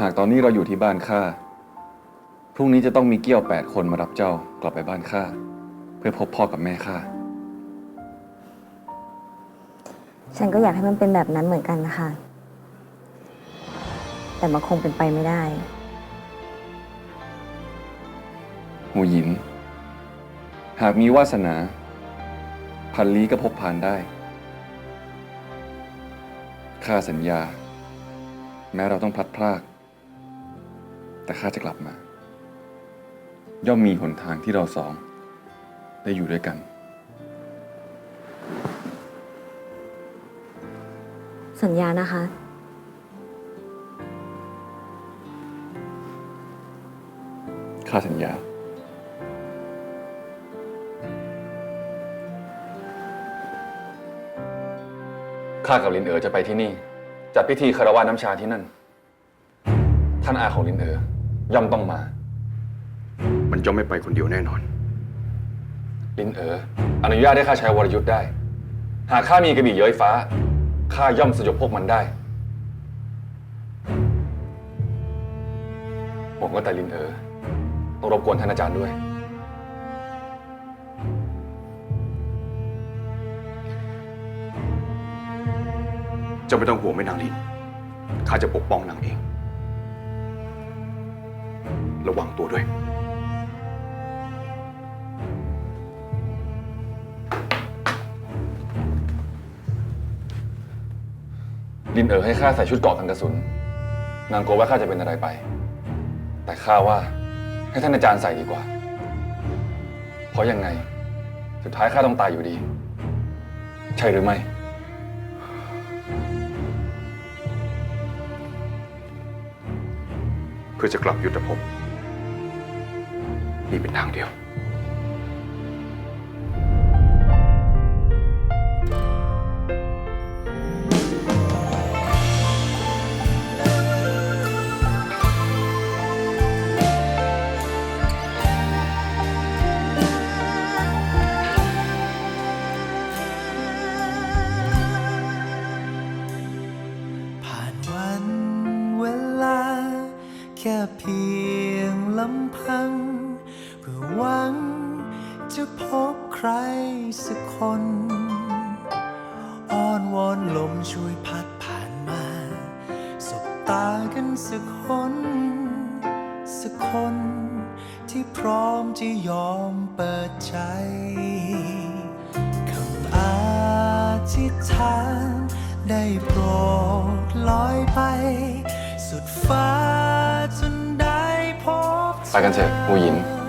หากตอนนี้เราอยู่ที่บ้านข้า พรุ่งนี้จะต้องมีเกี้ยวแปดคนมารับเจ้ากลับไปบ้านข้า เพื่อพบพ่อกับแม่ข้า ฉันก็อยากให้มันเป็นแบบนั้นเหมือนกันนะคะ แต่มันคงเป็นไปไม่ได้ หูหยิน หากมีวาสนา พันลี้ก็พบผ่านได้ ข้าสัญญา แม้เราต้องพลัดพราก แต่ข้าจะกลับมา ย่อมมีหนทางที่เราสอง ได้อยู่ด้วยกัน สัญญานะคะ ข้าสัญญา ข้ากับลินเอ๋อจะไปที่นี่ จัดพิธีคารวะน้ำชาที่นั่น ท่านอาของลินเอ๋อ ย่อมต้องมา มันย่อมไม่ไปคนเดียวแน่นอน ลินเอ๋ออนุญาตให้ข้าใช้วรยุทธ์ได้ หากข้ามีกระบี่เย้ยฟ้าข้าย่อมสยบพวกมันได้ผมก็แต่ลินเอ๋อต้องรบกวนท่านอาจารย์ด้วย เจ้าไม่ต้องห่วงแม่นางลิน ข้าจะปกป้องนางเอง ระวังตัวด้วย ลินเอ๋อให้ข้าใส่ชุดเกราะกันกระสุน นางกลัวว่าข้าจะเป็นอะไรไป แต่ข้าว่าให้ท่านอาจารย์ใส่ดีกว่า เพราะยังไง สุดท้ายข้าต้องตายอยู่ดี ใช่หรือไม่ เพื่อจะกลับยุทธภพ นี่เป็นทางเดียว ผ่านวันเวลา แค่เพียงลำพังเพื่อหวัง จะพบใครสักคน อ้อนวอนลมช่วยพัดผ่านมา สบตากันสักคน สักคน ที่พร้อมจะยอมเปิดใจคำอธิษฐานได้โปรดลอยไป สุดฟ้าจนได้พบไปกันเถอะผู้หญิง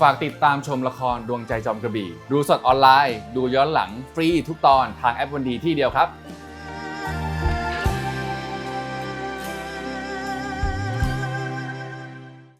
ฝากติดตามชมละครดวงใจจอมกระบี่ ดูสดออนไลน์ ดูย้อนหลังฟรีทุกตอนทางแอปวันดีที่เดียวครับ